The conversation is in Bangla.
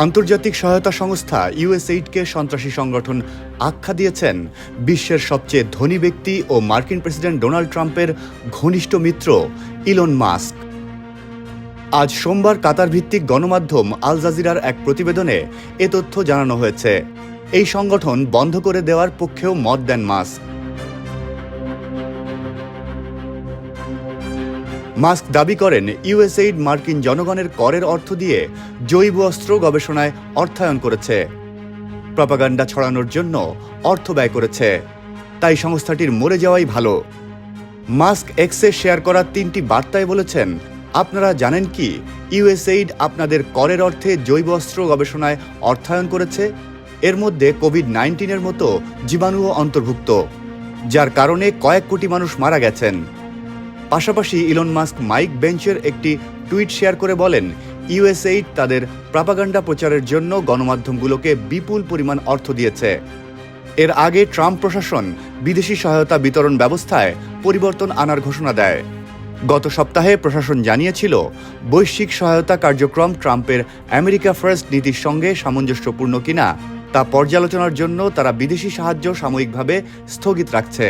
আন্তর্জাতিক সহায়তা সংস্থা ইউএসএইডকে সন্ত্রাসী সংগঠন আখ্যা দিয়েছেন। বিশ্বের সবচেয়ে ধনী ব্যক্তি ও মার্কিন প্রেসিডেন্ট ডোনাল্ড ট্রাম্পের ঘনিষ্ঠ মিত্র ইলন মাস্ক। আজ সোমবার কাতার ভিত্তিক গণমাধ্যম আল জাজিরার এক প্রতিবেদনে এ তথ্য জানানো হয়েছে। এই সংগঠন বন্ধ করে দেওয়ার পক্ষেও মত দেন মাস্ক। মাস্ক দাবি করেন ইউএসএইড মার্কিন জনগণের করের অর্থ দিয়ে জৈব অস্ত্র গবেষণায় অর্থায়ন করেছে। প্রপাগান্ডা ছড়ানোর জন্য অর্থ ব্যয় করেছে। তাই সংস্থাটির মরে যাওয়াই ভালো। মাস্ক এক্সে শেয়ার করা তিনটি বার্তায় বলেছেন, আপনারা জানেন কি, ইউএসএইড আপনাদের করের অর্থে জৈব অস্ত্র গবেষণায় অর্থায়ন করেছে। এর মধ্যে কোভিড নাইন্টিনের মতো জীবাণুও অন্তর্ভুক্ত, যার কারণে কয়েক কোটি মানুষ মারা গেছেন। পাশাপাশি ইলন মাস্ক মাইক বেঞ্চের একটি টুইট শেয়ার করে বলেন ইউএসএইড তাদের প্রাপাগান্ডা প্রচারের জন্য গণমাধ্যমগুলোকে বিপুল পরিমাণ অর্থ দিয়েছে। এর আগে ট্রাম্প প্রশাসন বিদেশি সহায়তা বিতরণ ব্যবস্থায় পরিবর্তন আনার ঘোষণা দেয়। গত সপ্তাহে প্রশাসন জানিয়েছিল, বৈশ্বিক সহায়তা কার্যক্রম ট্রাম্পের আমেরিকা ফার্স্ট নীতির সঙ্গে সামঞ্জস্যপূর্ণ কিনা তা পর্যালোচনার জন্য তারা বিদেশি সাহায্য সাময়িকভাবে স্থগিত রাখছে।